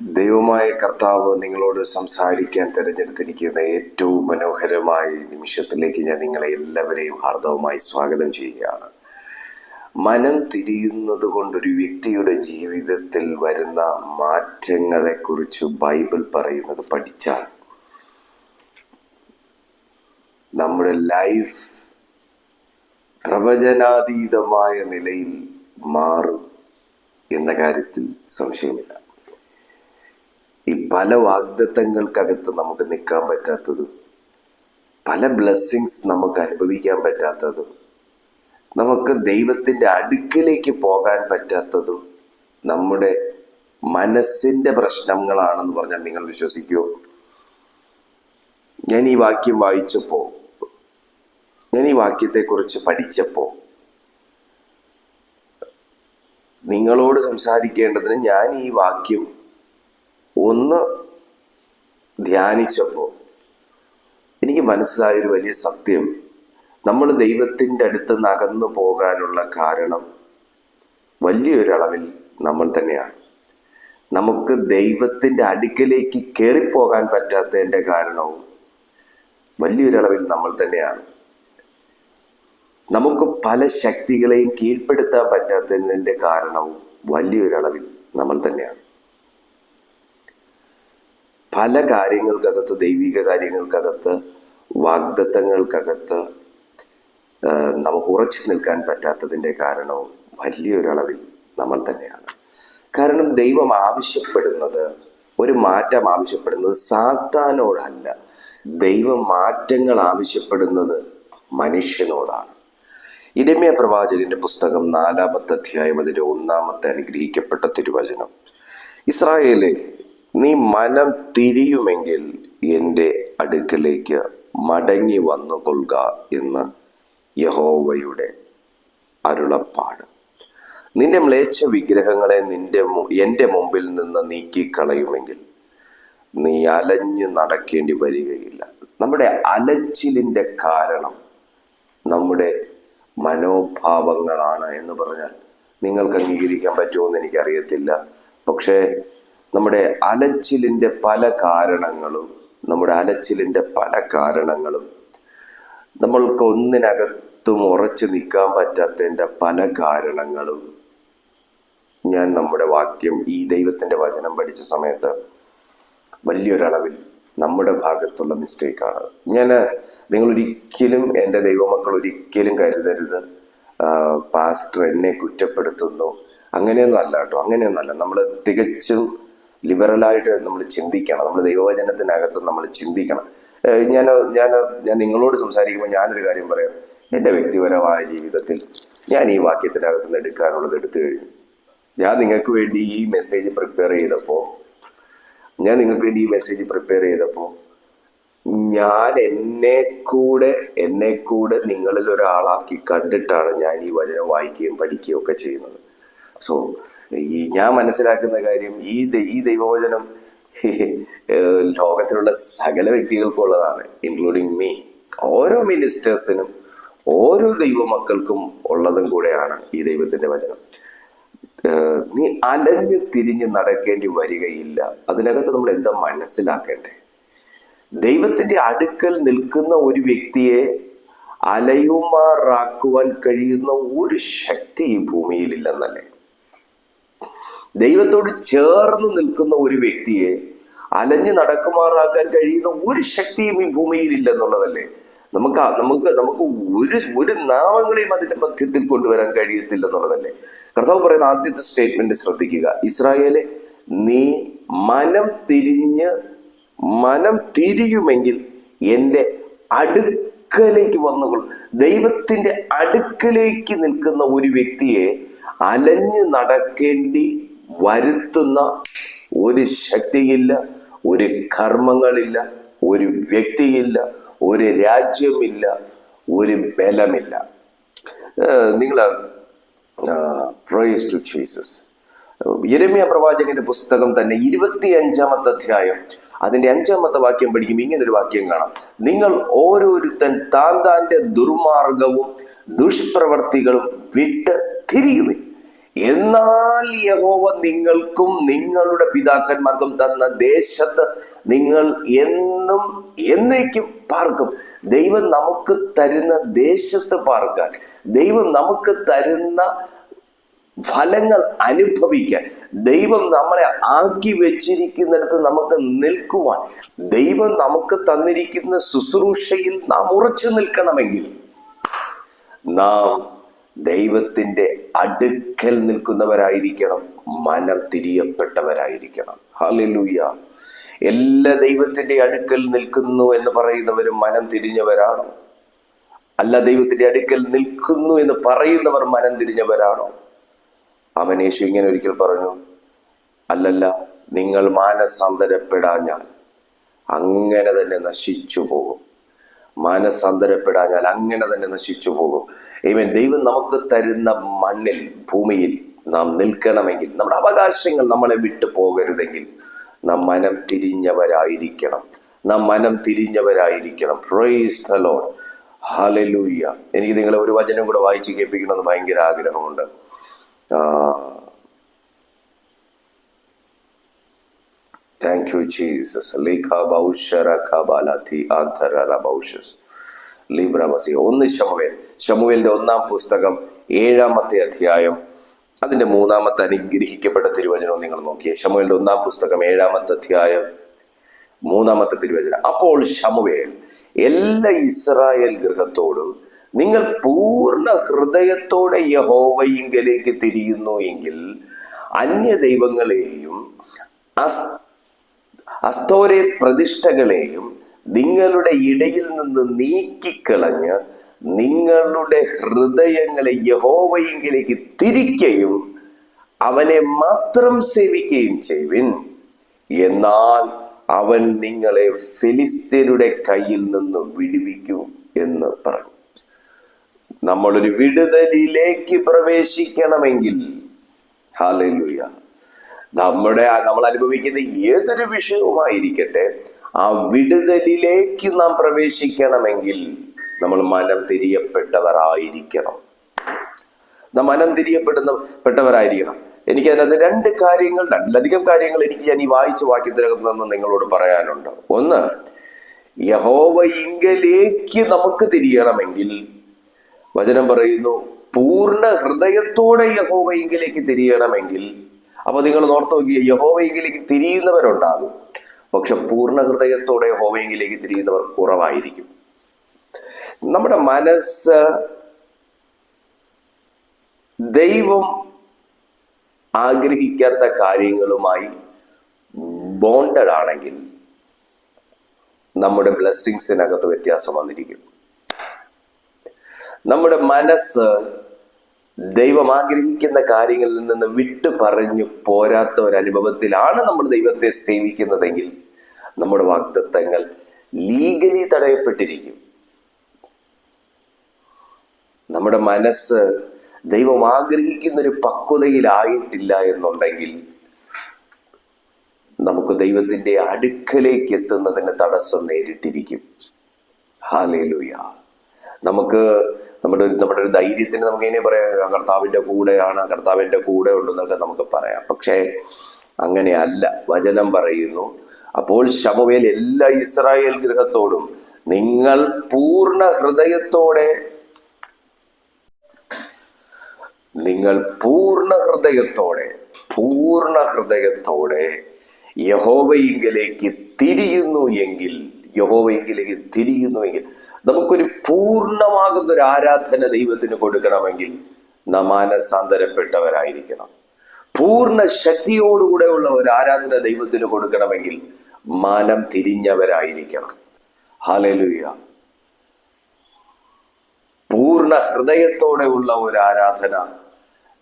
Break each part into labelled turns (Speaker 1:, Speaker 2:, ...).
Speaker 1: ദൈവമായ കർത്താവ് നിങ്ങളോട് സംസാരിക്കാൻ തിരഞ്ഞെടുത്തിരിക്കുന്ന ഏറ്റവും മനോഹരമായ നിമിഷത്തിലേക്ക് ഞാൻ നിങ്ങളെ എല്ലാവരെയും ഹാർദവമായി സ്വാഗതം ചെയ്യുകയാണ്. മനം തിരിയുന്നത് കൊണ്ടൊരു വ്യക്തിയുടെ ജീവിതത്തിൽ വരുന്ന മാറ്റങ്ങളെക്കുറിച്ച് ബൈബിൾ പറയുന്നത് പഠിച്ചാൽ നമ്മുടെ ലൈഫ് പ്രവചനാതീതമായ നിലയിൽ മാറും എന്ന കാര്യത്തിൽ സംശയമില്ല. ഈ പല വാഗ്ദത്തങ്ങൾക്കകത്ത് നമുക്ക് നിൽക്കാൻ പറ്റാത്തതും പല ബ്ലെസ്സിങ്സ് നമുക്ക് അനുഭവിക്കാൻ പറ്റാത്തതും നമുക്ക് ദൈവത്തിന്റെ അടുക്കിലേക്ക് പോകാൻ പറ്റാത്തതും നമ്മുടെ മനസ്സിന്റെ പ്രശ്നങ്ങളാണെന്ന് പറഞ്ഞാൽ നിങ്ങൾ വിശ്വസിക്കുമോ ഞാൻ ഈ വാക്യം വായിച്ചപ്പോൾ ഞാൻ ഈ വാക്യത്തെക്കുറിച്ച് പഠിച്ചപ്പോൾ നിങ്ങളോട് സംസാരിക്കേണ്ടതിന് ഞാൻ ഈ വാക്യം ഒന്ന് ധ്യാനിച്ചപ്പോൾ എനിക്ക് മനസ്സിലായ ഒരു വലിയ സത്യം. നമ്മൾ ദൈവത്തിന്റെ അടുത്ത് നകന്നു പോകാനുള്ള കാരണം വലിയൊരളവിൽ നമ്മൾ തന്നെയാണ്. നമുക്ക് ദൈവത്തിന്റെ അടുക്കലേക്ക് കയറിപ്പോകാൻ പറ്റാത്തതിന്റെ കാരണവും വലിയൊരളവിൽ നമ്മൾ തന്നെയാണ്. നമുക്ക് പല ശക്തികളെയും കീഴ്പ്പെടുത്താൻ പറ്റാത്തതിന്റെ കാരണവും വലിയൊരളവിൽ നമ്മൾ തന്നെയാണ്. പല കാര്യങ്ങൾക്കകത്ത് ദൈവിക കാര്യങ്ങൾക്കകത്ത് വാഗ്ദത്തങ്ങൾക്കകത്ത് നമുക്ക് ഉറച്ചു നിൽക്കാൻ പറ്റാത്തതിന്റെ കാരണവും വലിയൊരളവിൽ നമ്മൾ തന്നെയാണ്. കാരണം ദൈവം ആവശ്യപ്പെടുന്നത് ഒരു മാറ്റം ആവശ്യപ്പെടുന്നത് സാത്താനോടല്ല. ദൈവം മാറ്റങ്ങൾ ആവശ്യപ്പെടുന്നത് മനുഷ്യനോടാണ്. ഇരമ്യ പ്രവാചകന്റെ പുസ്തകം നാലാമത്തെ അധ്യായം അതിന്റെ ഒന്നാമത്തെ അനുഗ്രഹിക്കപ്പെട്ട തിരുവചനം. ഇസ്രായേലെ നീ മനം തിരിയുമെങ്കിൽ എന്റെ അടുക്കലേക്ക് മടങ്ങി വന്നുകൊള്ളുക എന്ന് യഹോവയുടെ അരുളപ്പാട്. നിന്റെ മ്ലേച്ഛ വിഗ്രഹങ്ങളെ നിന്റെ എന്റെ മുമ്പിൽ നിന്ന് നീക്കിക്കളയുമെങ്കിൽ നീ അലഞ്ഞു നടക്കേണ്ടി വരികയില്ല. നമ്മുടെ അലച്ചിലിന്റെ കാരണം നമ്മുടെ മനോഭാവങ്ങളാണ് എന്ന് പറഞ്ഞാൽ നിങ്ങൾക്ക് അംഗീകരിക്കാൻ പറ്റുമോ എന്ന് എനിക്കറിയത്തില്ല. പക്ഷേ നമ്മുടെ അലച്ചിലിന്റെ പല കാരണങ്ങളും നമ്മുടെ അലച്ചിലിന്റെ പല കാരണങ്ങളും നമ്മൾക്ക് ഒന്നിനകത്തും ഉറച്ചു നിൽക്കാൻ പറ്റാത്തതിന്റെ പല കാരണങ്ങളും ഞാൻ നമ്മുടെ വാക്യം ഈ ദൈവത്തിന്റെ വചനം പഠിച്ച സമയത്ത് വലിയൊരളവിൽ നമ്മുടെ ഭാഗത്തുള്ള മിസ്റ്റേക്കാണ്. ഞാൻ നിങ്ങൾ ഒരിക്കലും എന്റെ ദൈവമക്കൾ ഒരിക്കലും കരുതരുത്. പാസ്റ്റർ എന്നെ കുറ്റപ്പെടുത്തുന്നു. അങ്ങനെയൊന്നും അല്ല കേട്ടോ. അങ്ങനെയൊന്നല്ല നമ്മൾ തികച്ചും ലിബറലായിട്ട് നമ്മൾ ചിന്തിക്കണം. നമ്മൾ ദൈവവചനത്തിനകത്ത് നമ്മൾ ചിന്തിക്കണം. ഞാൻ ഞാൻ ഞാൻ നിങ്ങളോട് സംസാരിക്കുമ്പോൾ ഞാനൊരു കാര്യം പറയാം. എന്റെ വ്യക്തിപരമായ ജീവിതത്തിൽ ഞാൻ ഈ വാക്യത്തിനകത്ത് നിന്ന് എടുക്കാനുള്ളത് എടുത്തു കഴിഞ്ഞു. ഞാൻ നിങ്ങൾക്ക് വേണ്ടി ഈ മെസ്സേജ് പ്രിപ്പയർ ചെയ്തപ്പോൾ ഞാൻ നിങ്ങൾക്ക് വേണ്ടി ഈ മെസ്സേജ് പ്രിപ്പയർ ചെയ്തപ്പോൾ ഞാൻ എന്നെ കൂടെ എന്നെ കൂടെ നിങ്ങളിൽ ഒരാളാക്കി കണ്ടിട്ടാണ് ഞാൻ ഈ വചനം വായിക്കുകയും പഠിക്കുകയും ഒക്കെ ചെയ്യുന്നത്. സോ ഈ ഞാൻ മനസ്സിലാക്കുന്ന കാര്യം ഈ ഈ ദൈവവചനം ലോകത്തിലുള്ള സകല വ്യക്തികൾക്കുള്ളതാണ് ഇൻക്ലൂഡിങ് മീ ഓരോ മിനിസ്റ്റേഴ്സിനും ഓരോ ദൈവമക്കൾക്കും ഉള്ളതും കൂടെയാണ് ഈ ദൈവത്തിന്റെ വചനം. നീ അലഞ്ഞു തിരിഞ്ഞ് നടക്കേണ്ടി വരികയില്ല. അതിനകത്ത് നമ്മൾ എന്താ മനസ്സിലാക്കേണ്ടേ? ദൈവത്തിന്റെ അടുക്കൽ നിൽക്കുന്ന ഒരു വ്യക്തിയെ അലയുമാറാക്കുവാൻ കഴിയുന്ന ഒരു ശക്തി ഈ ഭൂമിയിലില്ലെന്നല്ലേ ദൈവത്തോട് ചേർന്ന് നിൽക്കുന്ന ഒരു വ്യക്തിയെ അലഞ്ഞു നടക്കുമാറാക്കാൻ കഴിയുന്ന ഒരു ശക്തിയും ഈ ഭൂമിയിൽ ഇല്ലെന്നുള്ളതല്ലേ? നമുക്ക് നമുക്ക് നമുക്ക് ഒരു ഒരു നാമങ്ങളെയും അതിന്റെ മധ്യത്തിൽ കൊണ്ടുവരാൻ കഴിയത്തില്ല എന്നുള്ളതല്ലേ കർത്താവ് പറയുന്ന ആദ്യത്തെ സ്റ്റേറ്റ്മെന്റ് ശ്രദ്ധിക്കുക. ഇസ്രായേലെ നീ മനം തിരിഞ്ഞ് മനം തിരിയുമെങ്കിൽ എന്റെ അടുക്കലേക്ക് വന്നുകൊള്ളും. ദൈവത്തിന്റെ അടുക്കലേക്ക് നിൽക്കുന്ന ഒരു വ്യക്തിയെ അലഞ്ഞു നടക്കേണ്ടി വരുത്തുന്ന ഒരു ശക്തിയില്ല ഒരു കർമ്മങ്ങളില്ല ഒരു വ്യക്തിയില്ല ഒരു രാജ്യമില്ല ഒരു ബലമില്ല. നിങ്ങൾ പ്രൈസ് ടു ജീസസ് യെരമ്യ പ്രവാചകന്റെ പുസ്തകം തന്നെ ഇരുപത്തി അഞ്ചാമത്തെ അധ്യായം. അതിന്റെ അഞ്ചാമത്തെ വാക്യം പഠിക്കും. ഇങ്ങനൊരു വാക്യം കാണാം. നിങ്ങൾ ഓരോരുത്തൻ താൻ താന്റെ ദുർമാർഗവും ദുഷ്പ്രവർത്തികളും വിട്ട് തിരിയുവിൻ. എന്നാൽ യഹോവ നിങ്ങൾക്കും നിങ്ങളുടെ പിതാക്കന്മാർക്കും തന്ന ദേശത്ത് നിങ്ങൾ എന്നും എന്നേക്കും പാർക്കും. ദൈവം നമുക്ക് തരുന്ന ദേശത്ത് പാർക്കാൻ ദൈവം നമുക്ക് തരുന്ന ഫലങ്ങൾ അനുഭവിക്കാൻ ദൈവം നമ്മളെ ആക്കി വെച്ചിരിക്കുന്നിടത്ത് നമുക്ക് നിൽക്കുവാൻ ദൈവം നമുക്ക് തന്നിരിക്കുന്ന ശുശ്രൂഷയിൽ നാം ഉറച്ചു നിൽക്കണമെങ്കിൽ നാം ദൈവത്തിന്റെ അടുക്കൽ നിൽക്കുന്നവരായിരിക്കണം മനം തിരിയപ്പെട്ടവരായിരിക്കണം. ഹാലലൂയ എല്ലാ ദൈവത്തിന്റെ അടുക്കൽ നിൽക്കുന്നു എന്ന് പറയുന്നവരും മനം തിരിഞ്ഞവരാണോ? അല്ല ദൈവത്തിന്റെ അടുക്കൽ നിൽക്കുന്നു എന്ന് പറയുന്നവർ മനം തിരിഞ്ഞവരാണോ? അവനേശു ഇങ്ങനെ ഒരിക്കൽ പറഞ്ഞു അല്ലല്ല നിങ്ങൾ മാനസാന്തരപ്പെടാഞ്ഞാൽ അങ്ങനെ തന്നെ നശിച്ചു പോകും. മാനസാന്തരപ്പെടാഞ്ഞാൽ അങ്ങനെ തന്നെ നശിച്ചു പോകും. ഈവൻ ദൈവം നമുക്ക് തരുന്ന മണ്ണിൽ ഭൂമിയിൽ നാം നിൽക്കണമെങ്കിൽ നമ്മുടെ അവകാശങ്ങൾ നമ്മളെ വിട്ടു പോകരുതെങ്കിൽ നാം മനം തിരിഞ്ഞവരായിരിക്കണം. നാം മനം തിരിഞ്ഞവരായിരിക്കണം. പ്രൈസ് ദ ലോർഡ് ഹാലലൂയ എനിക്ക് നിങ്ങളെ ഒരു വചനം കൂടെ വായിച്ച് കേൾപ്പിക്കണമെന്ന് ഭയങ്കര ആഗ്രഹമുണ്ട്. താങ്ക് യു ജീസസ് ലേഖ ബൗഷര കബാലത്തി ആന്തര ബൗഷസ് ലീബ്രമസി ഒന്ന് ശമുവേൽ. ശമുവേലിന്റെ ഒന്നാം പുസ്തകം ഏഴാമത്തെ അധ്യായം അതിന്റെ മൂന്നാമത്തെ അനുഗ്രഹിക്കപ്പെട്ട തിരുവചനവും നിങ്ങൾ നോക്കിയേ. ശമുവേലിന്റെ ഒന്നാം പുസ്തകം ഏഴാമത്തെ അധ്യായം മൂന്നാമത്തെ തിരുവചനം. അപ്പോൾ ശമുവേൽ എല്ലാ ഇസ്രായേൽ ഗൃഹത്തോടും നിങ്ങൾ പൂർണ ഹൃദയത്തോടെ യഹോവയിങ്കലേക്ക് തിരിയുന്നു എങ്കിൽ അന്യ ദൈവങ്ങളെയും അസ് അസ്തോരെ പ്രതിഷ്ഠകളെയും നിങ്ങളുടെ ഇടയിൽ നിന്ന് നീക്കിക്കളഞ്ഞ് നിങ്ങളുടെ ഹൃദയങ്ങളെ യഹോവയെങ്കിലേക്ക് തിരിക്കുകയും അവനെ മാത്രം സേവിക്കുകയും ചെയ്യുവിൻ. എന്നാൽ അവൻ നിങ്ങളെ ഫിലിസ്തീനയുടെ കയ്യിൽ നിന്ന് വിടുവിക്കും എന്ന് പറഞ്ഞു. നമ്മളൊരു വിടുതലിലേക്ക് പ്രവേശിക്കണമെങ്കിൽ. ഹാലൂയ നമ്മുടെ നമ്മൾ അനുഭവിക്കുന്ന ഏതൊരു വിഷയവുമായിരിക്കട്ടെ ആ വിടുതലിലേക്ക് നാം പ്രവേശിക്കണമെങ്കിൽ നമ്മൾ മനം തിരിയപ്പെട്ടവരായിരിക്കണം. നാം മനം തിരിയപ്പെടുന്ന പെട്ടവരായിരിക്കണം. എനിക്ക് അതിനകത്ത് രണ്ട് കാര്യങ്ങൾ രണ്ടിലധികം കാര്യങ്ങൾ എനിക്ക് ഞാൻ ഈ വായിച്ച വാക്യത്തിനകത്ത് നിന്ന് നിങ്ങളോട് പറയാനുണ്ട്. ഒന്ന് യഹോവയിങ്കലേക്ക് നമുക്ക് തിരിയണമെങ്കിൽ വചനം പറയുന്നു പൂർണ ഹൃദയത്തോടെ യഹോവയിങ്കിലേക്ക് തിരിയണമെങ്കിൽ അപ്പൊ നിങ്ങൾ ഓർത്ത് നോക്കിയ യഹോവയെങ്കിലേക്ക് തിരിയുന്നവരുണ്ടാകും. പക്ഷെ പൂർണ ഹൃദയത്തോടെ യഹോവയെങ്കിലേക്ക് തിരിയുന്നവർ കുറവായിരിക്കും. നമ്മുടെ മനസ്സ് ദൈവം ആഗ്രഹിക്കാത്ത കാര്യങ്ങളുമായി ബോണ്ടഡ് ആണെങ്കിൽ നമ്മുടെ ബ്ലെസ്സിങ്സിനകത്ത് വ്യത്യാസം വന്നിരിക്കും. നമ്മുടെ മനസ്സ് ദൈവം ആഗ്രഹിക്കുന്ന കാര്യങ്ങളിൽ നിന്ന് വിട്ടു പറഞ്ഞു പോരാത്ത ഒരു അനുഭവത്തിലാണ് നമ്മൾ ദൈവത്തെ സേവിക്കുന്നതെങ്കിൽ നമ്മുടെ വാക്തത്വങ്ങൾ ലീഗലി തടയപ്പെട്ടിരിക്കും. നമ്മുടെ മനസ്സ് ദൈവം ആഗ്രഹിക്കുന്ന ഒരു പക്വതയിലായിട്ടില്ല എന്നുണ്ടെങ്കിൽ നമുക്ക് ദൈവത്തിന്റെ അടുക്കലേക്ക് എത്തുന്നതിന് തടസ്സം നേരിട്ടിരിക്കും. ഹാലേലുയ നമുക്ക് നമ്മുടെ നമ്മുടെ ഒരു ധൈര്യത്തിന് നമുക്ക് ഇങ്ങനെ പറയാം കർത്താവിന്റെ കൂടെയാണ് കർത്താവിന്റെ കൂടെ ഉണ്ടെന്നൊക്കെ നമുക്ക് പറയാം. പക്ഷേ അങ്ങനെയല്ല. വചനം പറയുന്നു അപ്പോൾ ശമുവേൽ എല്ലാ ഇസ്രായേൽ ഗൃഹത്തോടും നിങ്ങൾ പൂർണ ഹൃദയത്തോടെ നിങ്ങൾ പൂർണ ഹൃദയത്തോടെ പൂർണ ഹൃദയത്തോടെ യഹോവയിങ്കിലേക്ക് തിരിയുന്നു എങ്കിൽ യഹോവയെങ്കിലേക്ക് തിരിയുന്നുവെങ്കിൽ നമുക്കൊരു പൂർണമാകുന്ന ഒരു ആരാധന ദൈവത്തിന് കൊടുക്കണമെങ്കിൽ നാം മാനസാന്തരപ്പെട്ടവരായിരിക്കണം പൂർണ ശക്തിയോടുകൂടെ ഉള്ള ഒരു ആരാധന ദൈവത്തിന് കൊടുക്കണമെങ്കിൽ മാനം തിരിഞ്ഞവരായിരിക്കണം. ഹാലലുയ പൂർണ ഹൃദയത്തോടെ ഉള്ള ഒരു ആരാധന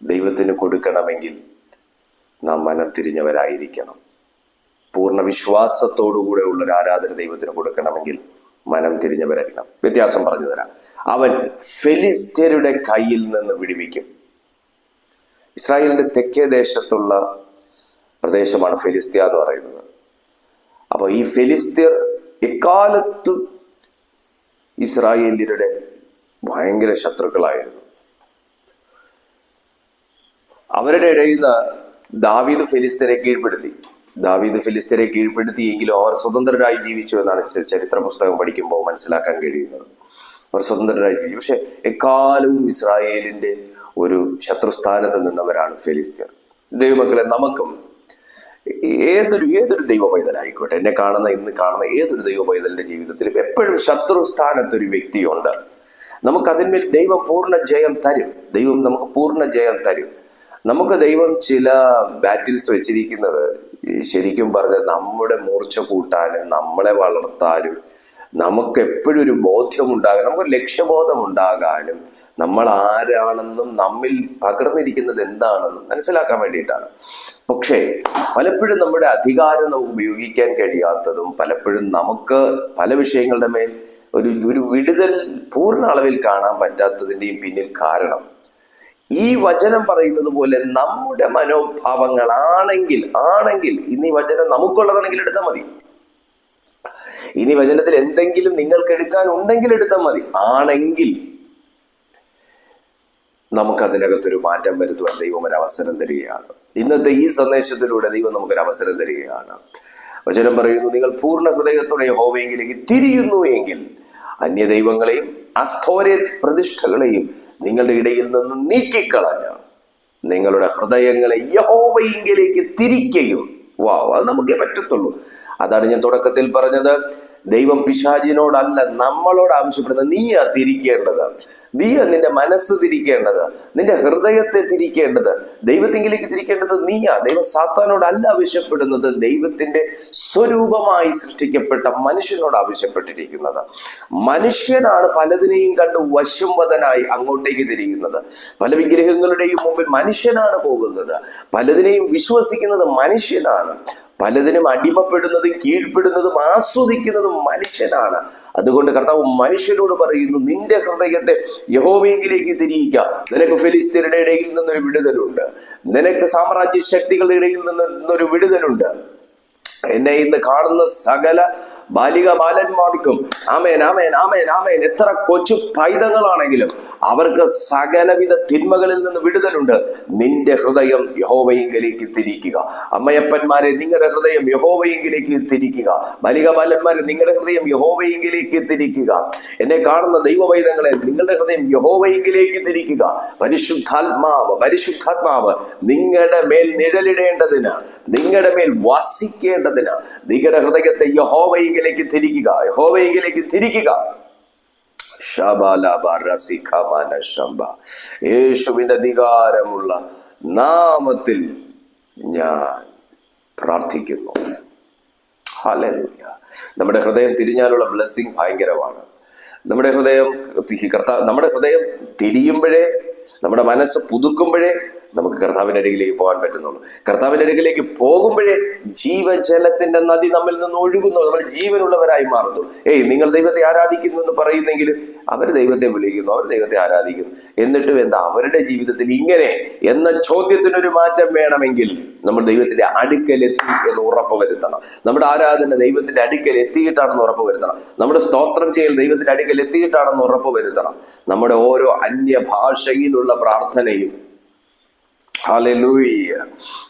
Speaker 1: ദൈവത്തിന് കൊടുക്കണമെങ്കിൽ നാം മനം തിരിഞ്ഞവരായിരിക്കണം. പൂർണ വിശ്വാസത്തോടുകൂടെ ഉള്ള ഒരു ആരാധന ദൈവത്തിന് കൊടുക്കണമെങ്കിൽ മനം തിരിഞ്ഞവരായിരിക്കണം വ്യത്യാസം പറഞ്ഞു തരാം. അവൻ ഫെലിസ്ത്യരുടെ കയ്യിൽ നിന്ന് വിടുവിക്കും. ഇസ്രായേലിന്റെ തെക്കേ ദേശത്തുള്ള പ്രദേശമാണ് ഫെലിസ്ത്യ എന്ന് പറയുന്നത്. അപ്പൊ ഈ ഫെലിസ്ത്യർ എക്കാലത്തും ഇസ്രായേലിയരുടെ ഭയങ്കര ശത്രുക്കളായിരുന്നു. അവരുടെ ഇടയിൽ നിന്ന് ദാവീദ് ഫെലിസ്തീനെ കീഴ്പ്പെടുത്തി. ദാവീദ് ഫിലിസ്തീനെ കീഴ്പ്പെടുത്തിയെങ്കിലും അവർ സ്വതന്ത്രരായി ജീവിച്ചു എന്നാണ് ചരിത്ര പുസ്തകം പഠിക്കുമ്പോൾ മനസ്സിലാക്കാൻ കഴിയുന്നത്. അവർ സ്വതന്ത്രരായി ജീവിച്ചു. പക്ഷെ എക്കാലവും ഇസ്രായേലിന്റെ ഒരു ശത്രുസ്ഥാനത്ത് നിന്നവരാണ് ഫിലിസ്തീർ ദൈവമക്കളെ നമുക്കും ഏതൊരു ഏതൊരു ദൈവ പൈതലായിക്കോട്ടെ എന്നെ കാണുന്ന ഇന്ന് കാണുന്ന ഏതൊരു ദൈവ പൈതലിന്റെ ജീവിതത്തിലും എപ്പോഴും ശത്രുസ്ഥാനത്തൊരു വ്യക്തിയുണ്ട്. നമുക്ക് അതിന്മേൽ ദൈവം പൂർണ ജയം തരും. ദൈവം നമുക്ക് പൂർണ ജയം തരും. നമുക്ക് ദൈവം ചില ബാറ്റിൽസ് വെച്ചിരിക്കുന്നത് ശരിക്കും പറഞ്ഞാൽ നമ്മുടെ മൂർച്ച കൂട്ടാനും നമ്മളെ വളർത്താനും നമുക്ക് എപ്പോഴും ഒരു ബോധ്യമുണ്ടാകാൻ നമുക്കൊരു ലക്ഷ്യബോധം ഉണ്ടാകാനും നമ്മൾ ആരാണെന്നും നമ്മിൽ പകർന്നിരിക്കുന്നത് എന്താണെന്നും മനസ്സിലാക്കാൻ വേണ്ടിയിട്ടാണ്. പക്ഷേ പലപ്പോഴും നമ്മുടെ അധികാരം നമുക്ക് ഉപയോഗിക്കാൻ കഴിയാത്തതും പലപ്പോഴും നമുക്ക് പല വിഷയങ്ങളുടെ മേൽ ഒരു ഒരു വിടുതൽ പൂർണ അളവിൽ കാണാൻ പറ്റാത്തതിന്റെയും പിന്നിൽ കാരണം ഈ വചനം പറയുന്നത് പോലെ നമ്മുടെ മനോഭാവങ്ങളാണെങ്കിൽ ആണെങ്കിൽ ഇന്ന് ഈ വചനം നമുക്കുള്ളതാണെങ്കിൽ എടുത്താൽ മതി. ഇനി വചനത്തിൽ എന്തെങ്കിലും നിങ്ങൾക്ക് എടുക്കാൻ ഉണ്ടെങ്കിൽ എടുത്താൽ മതി. ആണെങ്കിൽ നമുക്ക് അതിനകത്തൊരു മാറ്റം വരുത്തുവാൻ ദൈവം ഒരു അവസരം തരികയാണ്. ഇന്നത്തെ ഈ സന്ദേശത്തിലൂടെ ദൈവം നമുക്കൊരു അവസരം തരികയാണ്. വചനം പറയുന്നു നിങ്ങൾ പൂർണ ഹൃദയത്തോടെ ഹോവെങ്കിലേക്ക് തിരിയുന്നു എങ്കിൽ അന്യദൈവങ്ങളെയും അസ്തോര പ്രതിഷ്ഠകളെയും നിങ്ങളുടെ ഇടയിൽ നിന്ന് നീക്കിക്കളഞ്ഞ്. നിങ്ങളുടെ ഹൃദയങ്ങളെ യഹോവയിങ്കിലേക്ക് തിരിക്കുകയും വാ അത് നമുക്കേ പറ്റത്തുള്ളൂ. അതാണ് ഞാൻ തുടക്കത്തിൽ പറഞ്ഞത്. ദൈവം പിശാചിനോടല്ല നമ്മളോട് ആവശ്യപ്പെടുന്നത്. നീയാ തിരിക്കേണ്ടത്. നീയാ നിന്റെ മനസ്സ് തിരിക്കേണ്ടത്. നിന്റെ ഹൃദയത്തെ തിരിക്കേണ്ടത്. ദൈവത്തിങ്കിലേക്ക് തിരിക്കേണ്ടത് നീയാ. ദൈവം സാത്താനോടല്ല ആവശ്യപ്പെടുന്നത്. ദൈവത്തിന്റെ സ്വരൂപമായി സൃഷ്ടിക്കപ്പെട്ട മനുഷ്യനോട് ആവശ്യപ്പെട്ടിരിക്കുന്നത്. മനുഷ്യനാണ് പലതിനെയും കണ്ട് വശംവതനായി അങ്ങോട്ടേക്ക് തിരിയുന്നത്. പല വിഗ്രഹങ്ങളുടെയും മുമ്പിൽ മനുഷ്യനാണ് പോകുന്നത്. പലതിനെയും വിശ്വസിക്കുന്നത് മനുഷ്യനാണ്. പലതിനും അടിമപ്പെടുന്നതും കീഴ്പ്പെടുന്നതും ആസ്വദിക്കുന്നതും മനുഷ്യനാണ്. അതുകൊണ്ട് കർത്താവ് മനുഷ്യനോട് പറയുന്നു നിന്റെ ഹൃദയത്തെ യഹോവയെങ്കിലേക്ക് തിരിയിക്കുക നിനക്ക് ഫിലിസ്തീനയുടെ ഇടയിൽ നിന്നൊരു വിടുതലുണ്ട്. നിനക്ക് സാമ്രാജ്യ ശക്തികളുടെ ഇടയിൽ നിന്നൊരു വിടുതലുണ്ട്. എന്നെ ഇന്ന് കാണുന്ന സകല ബാലിക ബാലന്മാർക്കും ആമേൻ ആമേൻ ആമേൻ ആമേൻ. എത്ര കൊച്ചു പൈതങ്ങളാണെങ്കിലും അവർക്ക് സകലവിധ തിന്മകളിൽ നിന്ന് വിടുതലുണ്ട്. നിന്റെ ഹൃദയം യഹോവയെങ്കിലേക്ക് തിരിക്കുക. അമ്മയപ്പന്മാരെ നിങ്ങളുടെ ഹൃദയം യഹോവയെങ്കിലേക്ക് തിരിക്കുക. ബാലിക ബാലന്മാരെ നിങ്ങളുടെ ഹൃദയം യഹോവയെങ്കിലേക്ക് തിരിക്കുക. എന്നെ കാണുന്ന ദൈവവൈദങ്ങളെ നിങ്ങളുടെ ഹൃദയം യഹോവയെങ്കിലേക്ക് തിരിക്കുക. പരിശുദ്ധാത്മാവ് പരിശുദ്ധാത്മാവ് നിങ്ങളുടെ മേൽ നിഴലിടേണ്ടതിന് നിങ്ങളുടെ മേൽ വസിക്കേണ്ടതിന് നിങ്ങളുടെ ഹൃദയത്തെ യഹോവയെങ്കിലേക്ക് തിരിക്കുക യഹോവയെങ്കിലേക്ക് തിരിക്കുക. യേശുവിന്റെ അധികാരമുള്ള നാമത്തിൽ ഞാൻ പ്രാർത്ഥിക്കുന്നു. നമ്മുടെ ഹൃദയം തിരിഞ്ഞാലുള്ള ബ്ലെസ്സിങ് ഭയങ്കരമാണ്. നമ്മുടെ ഹൃദയം കർത്താവ് നമ്മുടെ ഹൃദയം തിരിയുമ്പോഴേ നമ്മുടെ മനസ്സ് പുതുക്കുമ്പോഴേ നമുക്ക് കർത്താവിന്റെ അരികിലേക്ക് പോകാൻ പറ്റുന്നുള്ളൂ. കർത്താവിന്റെ അരികിലേക്ക് പോകുമ്പോഴേ ജീവജലത്തിന്റെ നദി നമ്മിൽ നിന്ന് ഒഴുകുന്നു. നമ്മൾ ജീവനുള്ളവരായി മാറുന്നു. ഏയ് നിങ്ങൾ ദൈവത്തെ ആരാധിക്കുന്നു എന്ന് പറയുന്നെങ്കിലും അവർ ദൈവത്തെ വിളിക്കുന്നു അവർ ദൈവത്തെ ആരാധിക്കുന്നു. എന്നിട്ടും എന്താ? അവരുടെ ജീവിതത്തിൽ ഇങ്ങനെ എന്ന ചോദ്യത്തിനൊരു മാറ്റം വേണമെങ്കിൽ നമ്മൾ ദൈവത്തിന്റെ അടുക്കലെത്തി എന്ന് ഉറപ്പ് വരുത്തണം. നമ്മുടെ ആരാധന ദൈവത്തിന്റെ അടുക്കൽ എത്തിയിട്ടാണെന്ന് ഉറപ്പ് വരുത്തണം. നമ്മുടെ സ്തോത്രം ചെയ്യൽ ദൈവത്തിന്റെ അടുക്കൽ എത്തിയിട്ടാണെന്ന് ഉറപ്പ് വരുത്തണം. നമ്മുടെ ഓരോ അന്യഭാഷയിലുള്ള പ്രാർത്ഥനയും ഹല്ലേലൂയ.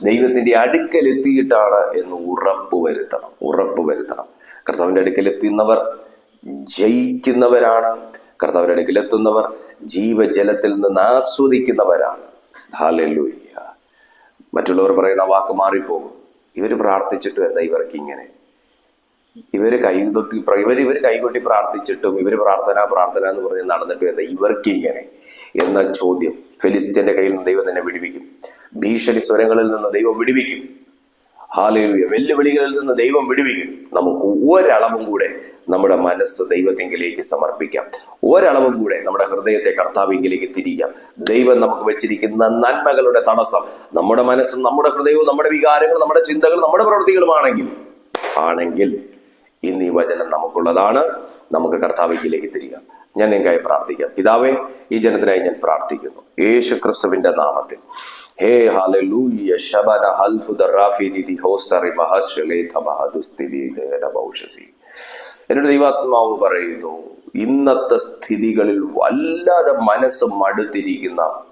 Speaker 1: ദൈവത്തിന്റെ അടുക്കൽ എത്തിയിട്ടാണ് എന്ന് ഉറപ്പ് വരുത്തണം ഉറപ്പ് വരുത്തണം. കർത്താവിന്റെ അടുക്കൽ എത്തുന്നവർ ജയിക്കുന്നവരാണ്. കർത്താവിന്റെ അടുക്കൽ എത്തുന്നവർ ജീവജലത്തിൽ നിന്ന് ആസ്വദിക്കുന്നവരാണ്. ഹാലലൂയ്യ മറ്റുള്ളവർ പറയുന്ന വാക്ക് മാറിപ്പോകും. ഇവർ പ്രാർത്ഥിച്ചിട്ടും എന്താ ഇവർക്ക് ഇങ്ങനെ? ഇവർ കൈതൊട്ടി ഇവർ ഇവർ കൈകൊട്ടി പ്രാർത്ഥിച്ചിട്ടും ഇവർ പ്രാർത്ഥന പ്രാർത്ഥന എന്ന് പറഞ്ഞ് നടന്നിട്ടും എന്താ? ഇവർക്ക് ഇങ്ങനെ എന്ന ചോദ്യം ഫെലിസ്റ്റിന്റെ കയ്യിൽ നിന്ന് ദൈവം തന്നെ വിടുവിക്കും. ഭീഷണി സ്വരങ്ങളിൽ നിന്ന് ദൈവം വിടുവിക്കും. ഹാലയിലൂയ വെല്ലുവിളികളിൽ നിന്ന് ദൈവം വിടുവിക്കും. നമുക്ക് ഒരളവും കൂടെ നമ്മുടെ മനസ്സ് ദൈവത്തെങ്കിലേക്ക് സമർപ്പിക്കാം. ഒരളവും കൂടെ നമ്മുടെ ഹൃദയത്തെ കർത്താവിങ്കിലേക്ക് തിരിക്കാം. ദൈവം നമുക്ക് വെച്ചിരിക്കുന്ന നന്മകളുടെ തടസ്സം നമ്മുടെ മനസ്സും നമ്മുടെ ഹൃദയവും നമ്മുടെ വികാരങ്ങളും നമ്മുടെ ചിന്തകളും നമ്മുടെ പ്രവൃത്തികളുമാണെങ്കിൽ ആണെങ്കിൽ ഇന്ന് ഈ വചനം നമുക്കുള്ളതാണ്. നമുക്ക് കർത്താവിലേക്ക് തിരികാം. ഞാൻ നിങ്ങൾക്കായി പ്രാർത്ഥിക്കാം. പിതാവേ ഈ ജനത്തിനായി ഞാൻ പ്രാർത്ഥിക്കുന്നു. യേശു ക്രിസ്തുവിന്റെ നാമത്തിൽ. ഹേ ഹാലലൂയ ശബന ദൈവാത്മാവ് പറയുന്നു ഇന്നത്തെ സ്ഥിതികളിൽ വല്ലാതെ മനസ്സ് മടുത്തിരിക്കുന്ന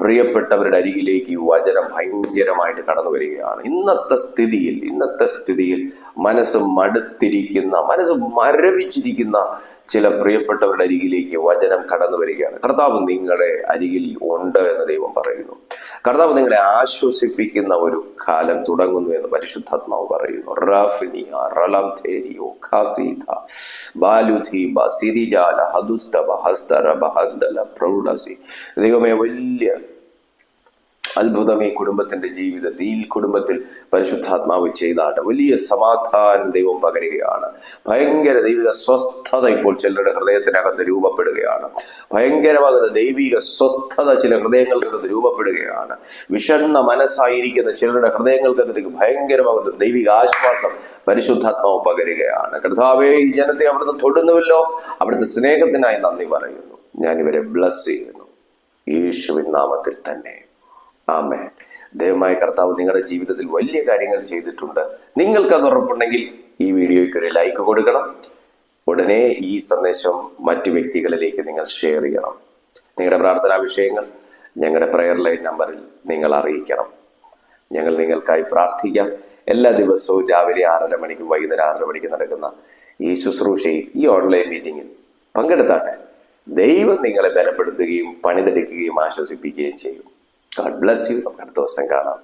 Speaker 1: പ്രിയപ്പെട്ടവരുടെ അരികിലേക്ക് ഈ വചനം ഭയങ്കരമായിട്ട് കടന്നു വരികയാണ്. ഇന്നത്തെ സ്ഥിതിയിൽ ഇന്നത്തെ സ്ഥിതിയിൽ മനസ്സ് മടുത്തിരിക്കുന്ന മനസ്സ് മരവിച്ചിരിക്കുന്ന ചില പ്രിയപ്പെട്ടവരുടെ അരികിലേക്ക് വചനം കടന്നു വരികയാണ്. കർത്താവ് നിങ്ങളുടെ അരികിൽ ഉണ്ട് എന്ന് ദൈവം പറയുന്നു. കർത്താവ് നിങ്ങളെ ആശ്വസിപ്പിക്കുന്ന ഒരു കാലം തുടങ്ങുന്നു എന്ന് പരിശുദ്ധാത്മാവ് പറയുന്നു. റാഫിനിയ റലം തേരിയോ ഖാസീത ബാലുധീബ സിരിജാല ഹദുസ്തബ ഹസ്തരബ ഹന്ദല പ്രൗഢസി. ദൈവമേ വലിയ അത്ഭുതം ഈ കുടുംബത്തിന്റെ ജീവിതത്തിൽ ഈ കുടുംബത്തിൽ പരിശുദ്ധാത്മാവ് ചെയ്താട്ട്. വലിയ സമാധാനം ദൈവം പകരുകയാണ്. ഭയങ്കര ദൈവിക സ്വസ്ഥത ഇപ്പോൾ ചിലരുടെ ഹൃദയത്തിനകത്ത് രൂപപ്പെടുകയാണ്. ഭയങ്കരമാകുന്ന ദൈവിക സ്വസ്ഥത ചില ഹൃദയങ്ങൾക്കകത്ത് രൂപപ്പെടുകയാണ്. വിഷണ്ണ മനസ്സായിരിക്കുന്ന ചിലരുടെ ഹൃദയങ്ങൾക്കകത്തേക്ക് ഭയങ്കരമാകുന്ന ദൈവിക ആശ്വാസം പരിശുദ്ധാത്മാവ് പകരുകയാണ്. കർത്താവേ ഈ ജനത്തെ അവിടുന്ന് തൊടുന്നുവല്ലോ. അവിടുത്തെ സ്നേഹത്തിനായി നന്ദി പറയുന്നു. ഞാൻ ഇവരെ ബ്ലസ് ചെയ്യുന്നു. യേശുവിൻ നാമത്തിൽ തന്നെ. ആമേ ദയവായി കർത്താവ് നിങ്ങളുടെ ജീവിതത്തിൽ വലിയ കാര്യങ്ങൾ ചെയ്തിട്ടുണ്ട്. നിങ്ങൾക്കത് ഉറപ്പുണ്ടെങ്കിൽ ഈ വീഡിയോയ്ക്ക് ഒരു ലൈക്ക് കൊടുക്കണം. ഉടനെ ഈ സന്ദേശം മറ്റു വ്യക്തികളിലേക്ക് നിങ്ങൾ ഷെയർ ചെയ്യണം. നിങ്ങളുടെ പ്രാർത്ഥനാ വിഷയങ്ങൾ ഞങ്ങളുടെ പ്രെയർ ലൈൻ നമ്പറിൽ നിങ്ങൾ അറിയിക്കണം. ഞങ്ങൾ നിങ്ങൾക്കായി പ്രാർത്ഥിക്കാം. എല്ലാ ദിവസവും രാവിലെ ആറര മണിക്കും വൈകുന്നേരം ആറര മണിക്ക് നടക്കുന്ന ഈ ശുശ്രൂഷയിൽ ഈ ഓൺലൈൻ മീറ്റിംഗിൽ പങ്കെടുത്താട്ടെ. ദൈവം നിങ്ങളെ ബലപ്പെടുത്തുകയും പണിതെടുക്കുകയും ആശ്വസിപ്പിക്കുകയും ചെയ്യും. ഗാഡ് ബ്ലസ് യു നമുക്ക് അടുത്ത ദിവസം കാണാം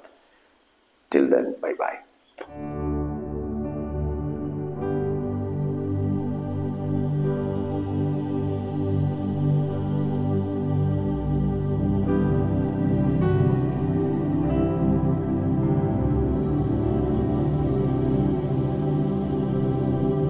Speaker 1: ടിൽ ദെൻ ബൈ ബൈ